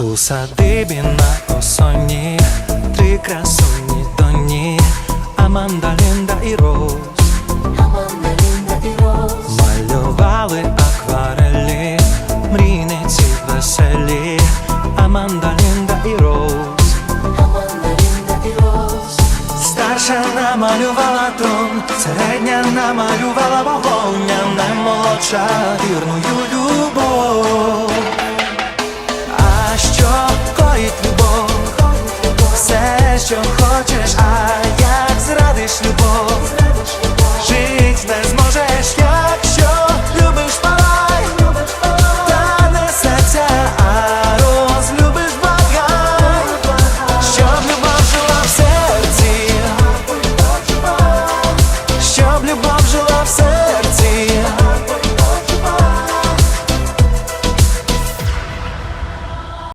У садибі на осоні три красуні доні Аманда, Лінда і Роз Малювали акварелі, мрійниці веселі Аманда, Лінда і Роз Старша намалювала трон, середня намалювала вогонь, а наймолодша вірною що хочеш, а як зрадиш любов, жить не зможеш, якщо любиш палай, та не серця, а розлюбиш благай, щоб любов жила в серці, щоб любов жила в серці.